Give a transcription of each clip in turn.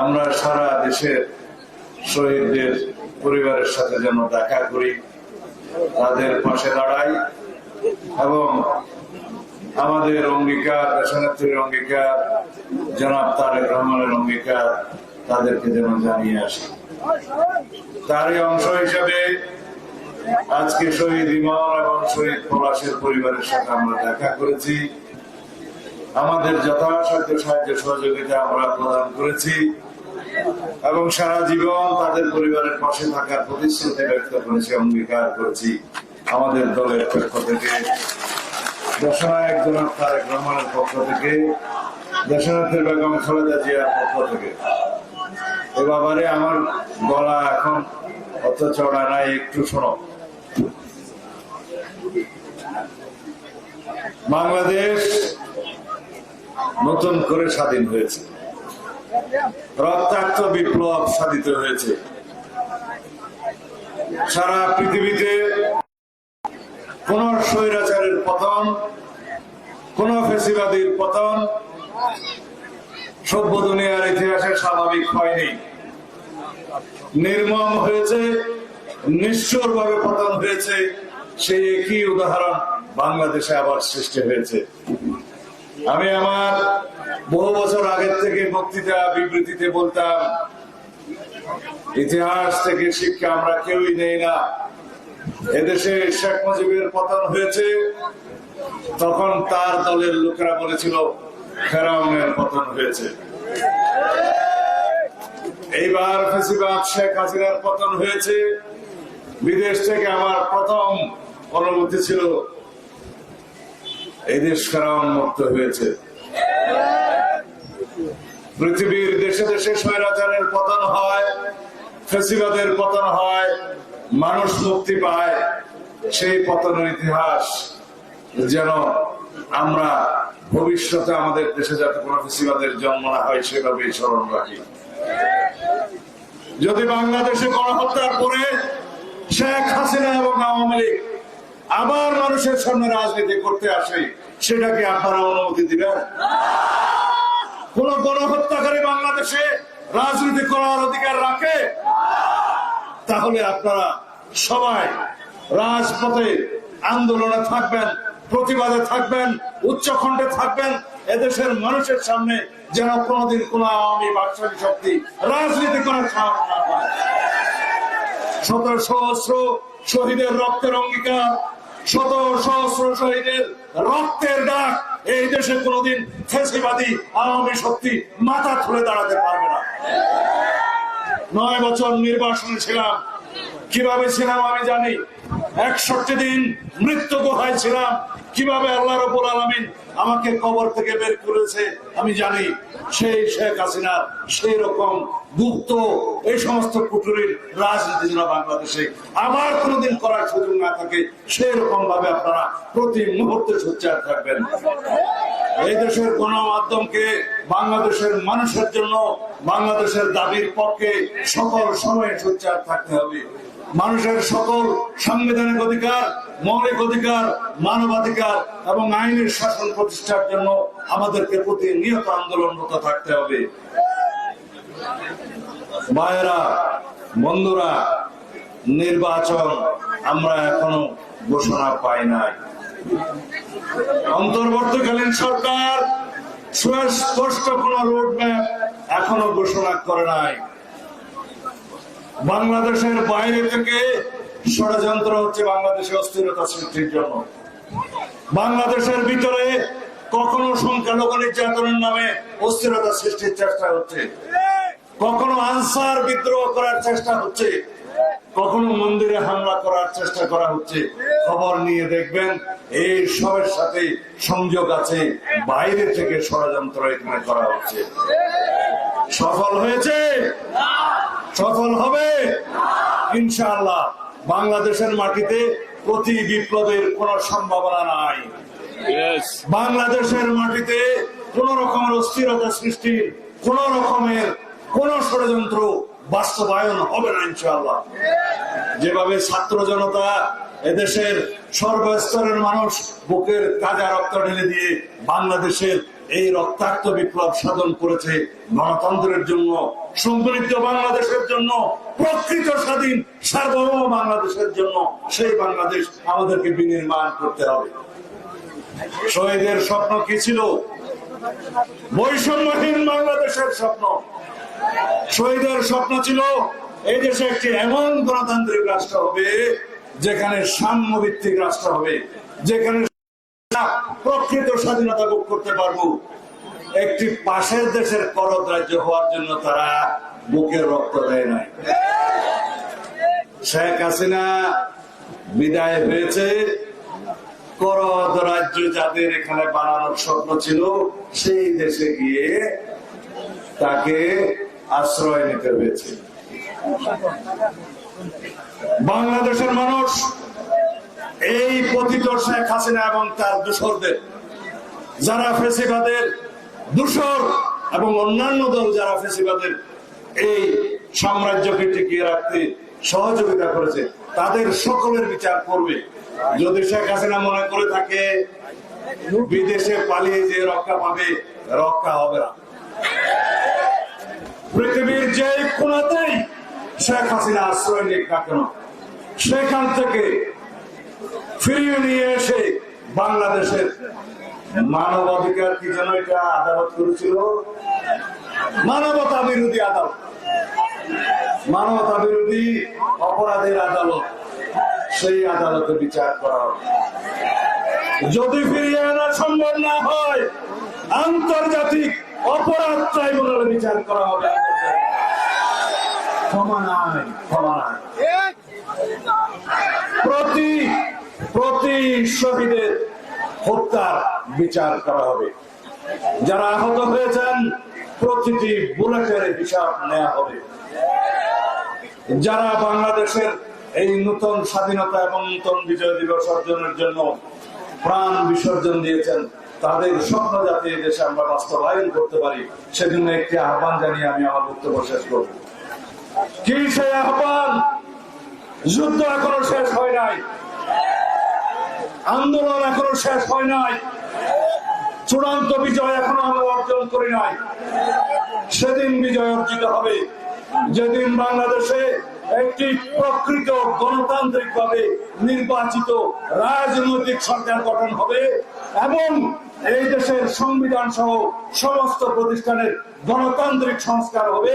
আমরা সারা দেশের শহীদদের পরিবারের সাথে যেন দেখা করি, তাদের পাশে দাঁড়াই এবং আমাদের অঙ্গীকার, দেশনেত্রীর অঙ্গীকার, জনাব তারেক রহমানের অঙ্গীকার তাদেরকে যেন জানিয়ে আসি। তারই অংশ হিসেবে আজকে শহীদ ইমন এবং শহীদ পলাশের পরিবারের সাথে আমরা দেখা করেছি। আমাদের যথাসাধ্য সাহায্য সহযোগিতা আমরা প্রদান করেছি এবং সারা জীবন তাদের পরিবারের পাশে থাকার প্রতিশ্রুতি ব্যক্ত করেছি অঙ্গীকার করেছি আমাদের দলের পক্ষ থেকে। দেশনায়ক জনাব তারেক রহমানের পক্ষ থেকে দেশনাথের বেগম খালেদা জিয়ার পক্ষ থেকে। এ ব্যাপারে আমার গলা এখন অত চড়া নাই, একটু শোনো। বাংলাদেশ নতুন করে স্বাধীন হয়েছে। রক্তাক্ত বিপ্লব সাধিত হয়েছে। সারা পৃথিবীতে কোন স্বৈরাচারের পতন কোন ফেসিবাদীর পতন, সভ্য দুনিয়ার ইতিহাসে স্বাভাবিক হয়নি। নির্মম হয়েছে নিশ্চর ভাবে পতন হয়েছে, সেই একই উদাহরণ বাংলাদেশে আবার সৃষ্টি হয়েছে। আমি আমার বহু বছর আগের থেকে বক্তৃতা, বিবৃতিতে বলতাম, ইতিহাস থেকে শিক্ষা আমরা কেউই নেই না। এদেশে শেখ মুজিবের পতন হয়েছে, তখন তার দলের লোকেরা বলেছিল, ফেরাউনের পতন হয়েছে। এইবার ফেসিবাদ শেখ হাসিনার পতন হয়েছে। বিদেশ থেকে আমার প্রথম অনুভূতি ছিল এই দেশ ফেরাউন মুক্ত হয়েছে। পৃথিবীর দেশে দেশে স্বৈরাচারের পতন হয়, ফেসিবাদের পতন হয়, মানুষ মুক্তি পায়। সেই পতনের ইতিহাস যেন আমরা ভবিষ্যতে আমাদের দেশে যাতে কোনো ফেসিবাদের জন্ম না হয়, সেভাবেই স্মরণ রাখি। যদি বাংলাদেশে গণহত্যার পরে শেখ হাসিনা এবং আওয়ামী লীগ আবার মানুষের সামনে রাজনীতি করতে আসে, সেটাকে আপনারা অনুমতি দিবেন? কোন গণহত্যাকারী বাংলাদেশে রাজনীতি করার অধিকার রাখে? তাহলে আপনারা সবাই রাজপথে আন্দোলনে থাকবেন, প্রতিবাদে থাকবেন, উচ্চখণ্ডে থাকবেন, এদেশের মানুষের সামনে যেন কোনোদিন কোন আওয়ামী বাকশালী শক্তি রাজনীতি করার সাহস না পায়। শত সহস্র শহীদের রক্তের অঙ্গীকার শত সহস্র শহীদের রক্তের ডাক এই দেশে কোনোদিন ফেসিবাদী আওয়ামী শক্তি মাথা ধরে দাঁড়াতে পারবে না। নয় বছর নির্বাসনে ছিলাম। কীভাবে ছিলাম আমি জানি। একষট্টি দিন মৃত্যু গুহায় ছিলাম। কীভাবে আল্লাহ রবুল আলমিন আমাকে কবর থেকে বের করেছে, আমি জানি। সেই শেখ হাসিনা, সেই রকম গুপ্ত, এই সমস্ত কুটুরির রাজনীতি যেন বাংলাদেশে আবার কোনোদিন করার সুযোগ না থাকে, সেই রকম ভাবে আপনারা প্রতি মুহূর্তে সোচ্চার থাকবেন। এই দেশের গণমাধ্যমকে, বাংলাদেশের মানুষের জন্য, বাংলাদেশের দাবির পক্ষে সকল সময় সোচ্চার থাকতে হবে। মানুষের সকল সাংবিধানিক অধিকার, মৌলিক অধিকার, মানবাধিকার এবং আইনের শাসন প্রতিষ্ঠার জন্য আমাদেরকে প্রতি প্রতিনিয়ত আন্দোলনরত থাকতে হবে। মায়েরা বন্ধুরা, নির্বাচন আমরা এখনও ঘোষণা পাই নাই। অন্তর্বর্তীকালীন সরকার সুস্পষ্ট কোন রোডম্যাপ এখনও ঘোষণা করে নাই। বাংলাদেশের বাইরে থেকে ষড়যন্ত্র হচ্ছে বাংলাদেশে অস্থিরতা সৃষ্টির জন্য। বাংলাদেশের ভিতরে কখনো সংখ্যালঘু নির্যাতনের নামে অস্থিরতা সৃষ্টির চেষ্টা হচ্ছে। কখনো আনসার বিদ্রোহ করার চেষ্টা হচ্ছে। কখনো মন্দিরে হামলা করার চেষ্টা করা হচ্ছে। খবর নিয়ে দেখবেন, এই সবের সাথে সংযোগ আছে। বাইরে থেকে ষড়যন্ত্র এখানে করা হচ্ছে। সফল হয়েছে? সফল হবে। ইনশাআল্লাহ বাংলাদেশের মাটিতে প্রতি বিপ্লবের কোন সম্ভাবনা নাই। বাংলাদেশের মাটিতে কোন রকমের অস্থিরতা সৃষ্টির কোন রকমের কোন ষড়যন্ত্র বাস্তবায়ন হবে না ইনশাআল্লাহ। যেভাবে ছাত্র জনতা এদেশের সর্বস্তরের মানুষ বুকের কাজা রক্ত ঢেলে দিয়ে বাংলাদেশের এই রক্তাক্ত বিপ্লব সাধন করেছে গণতন্ত্রের জন্য সমৃদ্ধ বাংলাদেশের জন্য, প্রকৃত স্বাধীন, সার্বভৌম বাংলাদেশের জন্য সেই বাংলাদেশ আমাদেরকে বিনির্মাণ করতে হবে। শহীদের স্বপ্ন কি ছিল? বৈষম্যহীন বাংলাদেশের স্বপ্ন। শহীদের স্বপ্ন ছিল, এই দেশে একটি এমন গণতান্ত্রিক রাষ্ট্র হবে, যেখানে সাম্য ভিত্তিক রাষ্ট্র হবে, যেখানে প্রকৃত স্বাধীনতা ভোগ করতে পারব। একটি পাশের দেশের করদ রাজ্য হওয়ার জন্য তারা রক্ত দেয় নাই। শেখ হাসিনা বিদায় হয়েছে। করদ রাজ্য যাদের এখানে বানানোর স্বপ্ন ছিল, সেই দেশে গিয়ে তাকে আশ্রয় নিতে হয়েছে। বাংলাদেশের মানুষ এই পতিত শেখ হাসিনা এবং তার দূষরদের, যারা ফেসিবাদের দূষর এবং অন্যান্য দল যারা ফেসিবাদের এই সাম্রাজ্যকে টিকিয়ে রাখতে সহযোগিতা করেছে, তাদের সকলের বিচার করবে। যদি শেখ হাসিনা মনে করে থাকে, বিদেশে পালিয়ে যে রক্ষা পাবে, রক্ষা হবে না। পৃথিবীর যে কোনাতেই শেখ হাসিনা আশ্রয় নিক না কেন, সেখান থেকে ফিরিয়ে নিয়ে এসে বাংলাদেশের মানবাধিকার কি যেন এটা আদালত করেছিল? মানবতা বিরোধী আদালত। মানবতা বিরোধী অপরাধের আদালত। সেই আদালতে বিচার করা যদি ফিরিয়ে আনা সম্ভব না হয়, আন্তর্জাতিক অপরাধ ট্রাইব্যুনালে বিচার করা হবে। ক্ষমা নাই ক্ষমা নাই। প্রতি প্রতি শহীদের হত্যার বিচার করা হবে। যারা আহত হয়েছেন, প্রতিটি বুলেটের হিসাব নেওয়া হবে। যারা বাংলাদেশের এই নতুন স্বাধীনতা এবং নতুন বিজয় দিবস অর্জনের জন্য প্রাণ বিসর্জন দিয়েছেন, তাদের স্বপ্ন যাতে দেশে আমরা বাস্তবায়ন করতে পারি, সেজন্য একটি আহ্বান জানিয়ে আমি আমার বক্তব্য শেষ করব। কি সেই আহ্বান? যুদ্ধ এখনও শেষ হয় নাই। আন্দোলন এখনও শেষ হয় নাই। চূড়ান্ত বিজয় এখনও আমরা অর্জন করি নাই। সেদিন বিজয় অর্জিত হবে। যেদিন বাংলাদেশে একটি প্রকৃত গণতান্ত্রিক ভাবে নির্বাচিত রাজনৈতিক সরকার গঠন হবে এবং এই দেশের সংবিধান সহ সমস্ত প্রতিষ্ঠানের গণতান্ত্রিক সংস্কার হবে,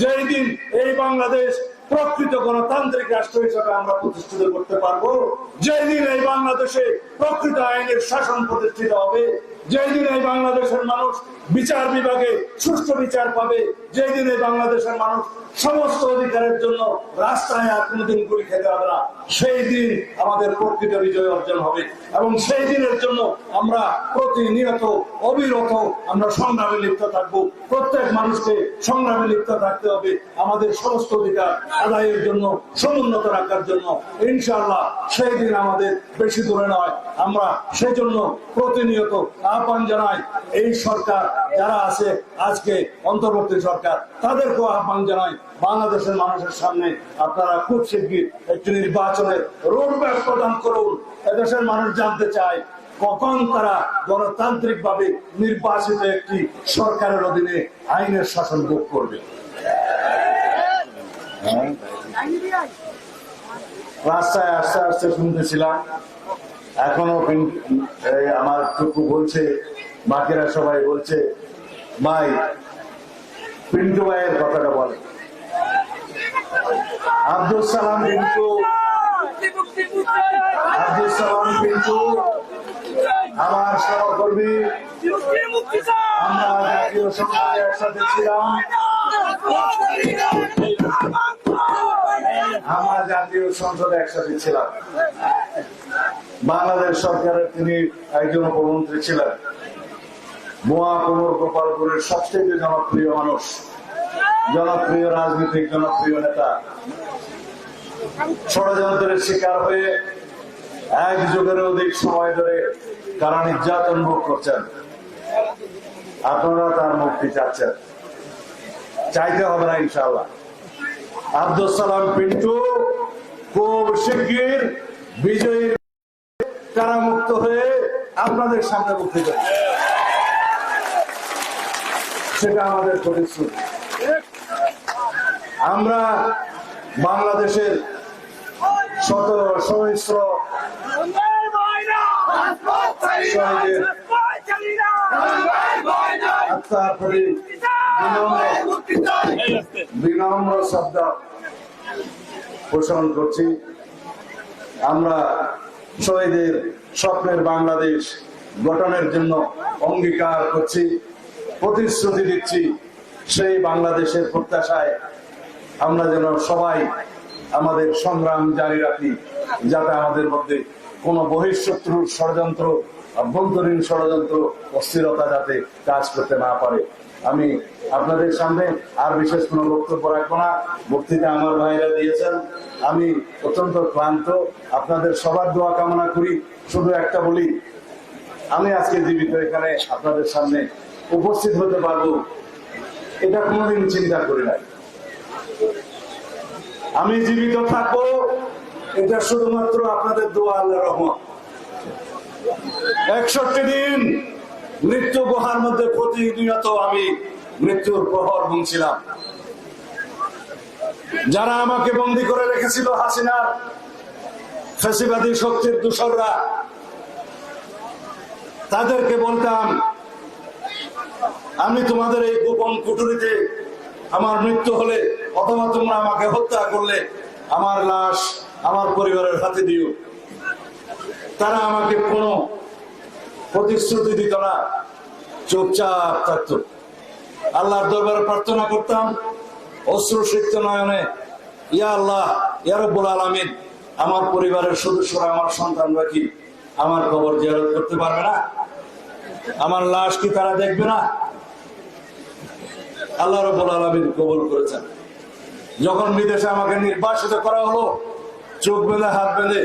যেই দিন এই বাংলাদেশ প্রকৃত গণতান্ত্রিক রাষ্ট্র হিসাবে আমরা প্রতিষ্ঠিত করতে পারব। যেদিন এই বাংলাদেশে প্রকৃত আইনের শাসন প্রতিষ্ঠিত হবে যেদিন এই বাংলাদেশের মানুষ বিচার বিভাগে সুষ্ঠু বিচার পাবে। যেই দিন বাংলাদেশের মানুষ সমস্ত অধিকারের জন্য রাস্তায় আর কোনোদিন গুলি খেতে হবে না, সেই দিন আমাদের প্রকৃত বিজয় অর্জন হবে। এবং সেই দিনের জন্য আমরা প্রতিনিয়ত অবিরত আমরা সংগ্রামে লিপ্ত থাকব। প্রত্যেক মানুষকে সংগ্রামে লিপ্ত থাকতে হবে। আমাদের সমস্ত অধিকার আদায়ের জন্য, সমুন্নত রাখার জন্য। ইনশাল্লাহ সেই দিন আমাদের বেশি দূরে নয়। আমরা সেই জন্য প্রতিনিয়ত আহ্বান জানাই, এই সরকার যারা আছে আজকে অন্তর্বর্তী সরকার, তাদেরকেও আহ্বান জানাই, বাংলাদেশের মানুষের সামনে আপনারা খুব শিগগির একটি নির্বাচনের রোডম্যাপ প্রদান করুন। এদেশের মানুষ জানতে চায়, কখন তারা গণতান্ত্রিক ভাবে নির্বাচিত একটি সরকারের অধীনে আইনের শাসন ভোগ করবে। রাস্তায় আস্তে আস্তে শুনতেছিলাম, এখনও আমার টুকু বলছে, বাকিরা সবাই বলছে ভাই, পিন্টু ভাইয়ের কথাটা বলে। আব্দুল সালাম পিন্টু। আব্দুল সালাম পিন্টু, আমার সহকর্মী। আমরা জাতীয় সংসদে একসাথে ছিলাম। আমরা জাতীয় সংসদে একসাথে ছিলাম। বাংলাদেশ সরকারের তিনি একজন উপমন্ত্রী ছিলেন। কুমোর গোপালপুরের সবচেয়ে জনপ্রিয় মানুষ, জনপ্রিয় রাজনৈতিক, জনপ্রিয় নেতা। ষড়যন্ত্রের শিকার হয়ে এক যুগের অধিক সময় ধরে কারা নির্যাতন ভোগ করছেন। আপনারা তার মুক্তি চাচ্ছেন। চাইতে হবে না ইনশাল্লাহ আব্দুল সালাম পিন্টু খুব শিগগির, বিজয়ী। কারামুক্ত হয়ে আপনাদের সামনে বক্তৃতা দেব। সেটা আমাদের প্রতিশ্রুতি আমরা বাংলাদেশের শত সহস্র আত্মার শব্দ পোষণ করছি। আমরা স্বপ্নের বাংলাদেশ গঠনের জন্য অঙ্গীকার করছি। প্রতিশ্রুতি দিচ্ছি, সেই বাংলাদেশের প্রত্যাশায় আমরা যেন সবাই আমাদের সংগ্রাম জারি রাখি, যাতে আমাদের মধ্যে কোনো বহিঃশত্রুর ষড়যন্ত্র, অভ্যন্তরীণ ষড়যন্ত্র, অস্থিরতা যাতে কাজ করতে না পারে। আমি আপনাদের সামনে আর বিশেষ কোনো বক্তব্য রাখব না। বক্তৃতা আমার ভাইরা দিয়েছেন। আমি অত্যন্ত ক্লান্ত। আপনাদের সবার দোয়া কামনা করি। শুধু একটা বলি, আমি আজকে জীবিত এখানে আপনাদের সামনে উপস্থিত হতে পারব, এটা কোনোদিন চিন্তা করি নাই। আমি জীবিত থাকব, এটা শুধুমাত্র আপনাদের দোয়া আল্লাহ রহমত। একষট্টি দিন মৃত্যু গুহার মধ্যে প্রতিনিয়ত আমি মৃত্যুর প্রহর গুনছিলাম। যারা আমাকে বন্দি করে রেখেছিল হাসিনার ফেসিবাদী শক্তির দূষররা তাদেরকে বলতাম আমি তোমাদের এই গোপন কুটুরিতে আমার মৃত্যু হলে অথবা তোমরা আমাকে হত্যা করলে, আমার লাশ আমার পরিবারের হাতে দিও। তারা আমাকে কোনো প্রতিশ্রুতি দিত না, চুপচাপ থাকতো। আল্লাহর দরবারে প্রার্থনা করতাম, অশ্রু সিক্ত নয়নে, ইয়া আল্লাহ ইয়ারব্বুল আলমিন, আমার পরিবারের সদস্যরা, আমার সন্তানরা কি আমার খবর জিয়ারত করতে পারবে না? আমার লাশ কি তারা দেখবে না? আল্লাহ রব্বুল আলমিন কবুল করেছেন। যখন বিদেশে আমাকে নির্বাসিত করা হলো, চোখ বেঁধে, হাত বেঁধে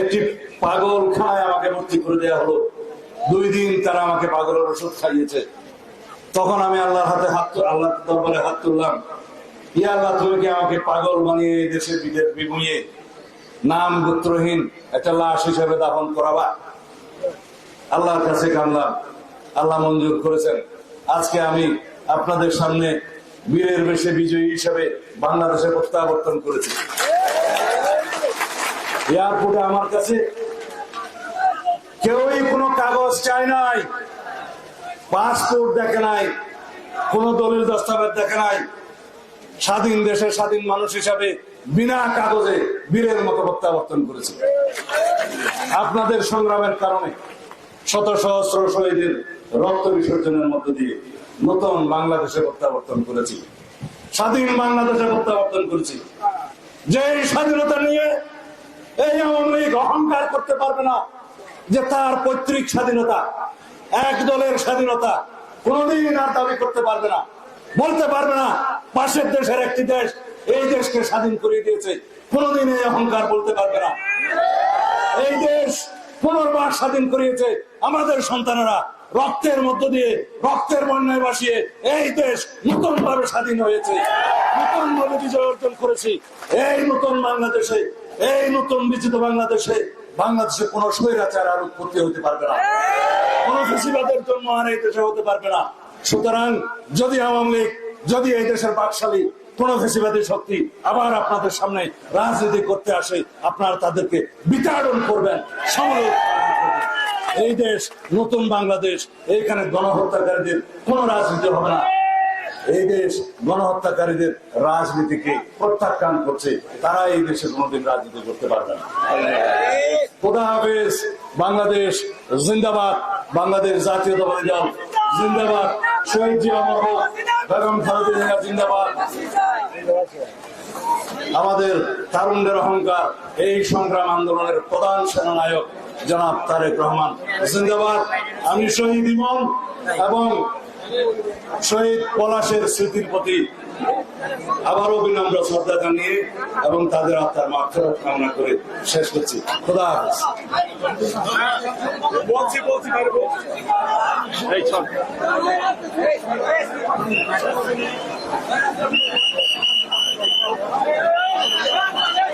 একটি পাগল খায় আমাকে ভর্তি করে দেওয়া হলো। দুই দিন তারা আমাকে পাগলের ওষুধ খাইয়েছে। তখন আমি আল্লাহর হাতে হাত আল্লাহ দরবারে হাত তুললাম। ইয়া আল্লাহ, তুমি কি আমাকে পাগল বানিয়ে এই দেশে বিদেশ বিভুঁয়ে নাম গোত্রহীন একটা লাশ হিসেবে দাফন করাবা? আল্লাহর কাছে কানলাম আল্লাহ মঞ্জুর করেছেন। আজকে আমি আপনাদের সামনে বীরের বেশে বিজয়ী হিসেবে বাংলাদেশে প্রত্যাবর্তন করেছি। এয়ারপোর্টে আমার কাছে। কেউই কোনো কাগজ চায় নাই, পাসপোর্ট দেখে নাই, কোনো দলিল দস্তাবেজ দেখে নাই। স্বাধীন দেশে স্বাধীন মানুষ হিসাবে বিনা কাগজে বীরের মতো প্রত্যাবর্তন করেছে। আপনাদের সংগ্রামের কারণে শত সহস্র শহীদের রক্ত বিসর্জনের মধ্য দিয়ে নতুন বাংলাদেশে প্রত্যাবর্তন করেছি। স্বাধীন বাংলাদেশে প্রত্যাবর্তন করেছি। যে স্বাধীনতা নিয়ে এই আওয়ামী লীগ অহংকার করতে পারবে না, যে তার পৈতৃক স্বাধীনতা, এক দলের স্বাধীনতা কোনদিন আর দাবি করতে পারবে না, বলতে পারবে না, পাশের দেশের একটি দেশ এই দেশকে স্বাধীন করে দিয়েছে, কোনদিন এই অহংকার বলতে পারবে না। এই দেশ পুনর্বার স্বাধীন করিয়েছে আমাদের সন্তানেরা। রক্তের মধ্য দিয়ে রক্তের বন্যায় ভাসিয়ে এই দেশ নতুন ভাবে স্বাধীন হয়েছে। নতুন ভাবে বিজয় অর্জন করেছি। এই নতুন বাংলাদেশে, এই নতুন বিজিত বাংলাদেশে বাংলাদেশে কোন স্বৈরাচার আর উৎপত্তি হতে পারবে না। কোন ফেসিবাদের জন্ম আর এই দেশে হতে পারবে না। সুতরাং যদি আওয়ামী লীগ, যদি এই দেশের বাকশালী কোন ফেসিবাদী শক্তি আবার আপনাদের সামনে রাজনীতি করতে আসে, আপনারা তাদেরকে বিতাড়ন করবেন সমালোচনা। এই দেশ, নতুন বাংলাদেশ, এইখানে গণহত্যাকারীদের কোন রাজনীতি হবে না। এই দেশ গণহত্যাকারীদের রাজনীতিকে প্রত্যাখ্যান করছে, তারা এই দেশে কোনোদিন রাজনীতি করতে পারবে না। বাংলাদেশ জিন্দাবাদ, বাংলাদেশ জাতীয়তাবাদী দল জিন্দাবাদ। শহীদ জিয়া জিন্দাবাদ। আমাদের তারুণ্যের অহংকার, এই সংগ্রাম আন্দোলনের প্রধান সেনানায়ক জনাব তারেক রহমান। জিন্দাবাদ, আমি শহীদ ইমন এবং শহীদ পলাশের স্মৃতির প্রতি আবারও বিনম্র শ্রদ্ধা জানিয়ে এবং তাদের আত্মার মাত্রা কামনা করে শেষ করছি। খোদা Vamos lá,